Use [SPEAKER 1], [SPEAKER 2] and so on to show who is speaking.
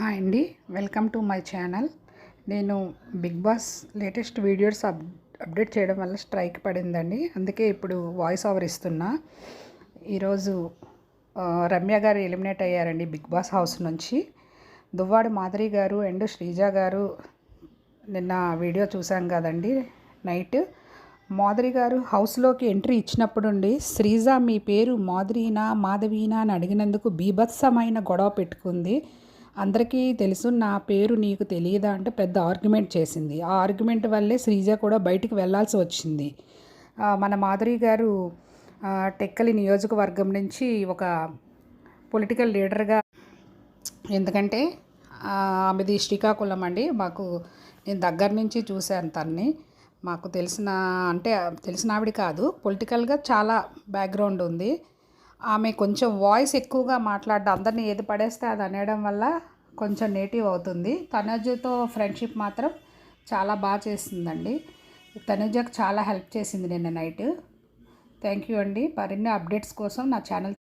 [SPEAKER 1] Hi అండి. Welcome to my channel. నేను Bigg Boss latest videos up update చేయడం వల్ల స్ట్రైక్ పడిందండి. అందుకే ఇప్పుడు వాయిస్ ఓవర్ ఇస్తున్నా. ఈరోజు రమ్య గారు ఎలిమినేట్ అయ్యారండి బిగ్ బాస్ హౌస్ నుంచి. దువ్వాడు మాధురి గారు అండ్ శ్రీజ గారు నిన్న వీడియో చూసాం కదండి నైట్. మాధురి గారు హౌస్లోకి ఎంట్రీ ఇచ్చినప్పుడుండి శ్రీజ మీ పేరు మాధురీనా మాధవీనా అని అడిగినందుకు బీభత్సమైన గొడవ పెట్టుకుంది. అందరికీ తెలుసు నా పేరు నీకు తెలియదా అంటే పెద్ద ఆర్గ్యుమెంట్ చేసింది. ఆ ఆర్గ్యుమెంట్ వల్లే శ్రీజ కూడా బయటికి వెళ్ళాల్సి వచ్చింది. మన మాధురి గారు టెక్కలి నియోజకవర్గం నుంచి ఒక పొలిటికల్ లీడర్గా ఎందుకంటే ఆమెది శ్రీకాకుళం అండి. మాకు నేను దగ్గర నుంచి చూశాను తన్ని. మాకు తెలిసిన అంటే తెలిసిన ఆవిడ కాదు పొలిటికల్గా చాలా బ్యాక్గ్రౌండ్ ఉంది. ఆమె కొంచెం వాయిస్ ఎక్కువగా మాట్లాడడం అందరినీ ఏది పడేస్తే అది అనేయడం వల్ల కొంచెం నేటివ్ అవుతుంది. తనుజతో ఫ్రెండ్షిప్ మాత్రం చాలా బాగా చేసిందండి తనుజకు చాలా హెల్ప్ చేసింది నిన్న నైట్. థ్యాంక్ యూ అండి. మరిన్ని అప్డేట్స్ కోసం నా ఛానల్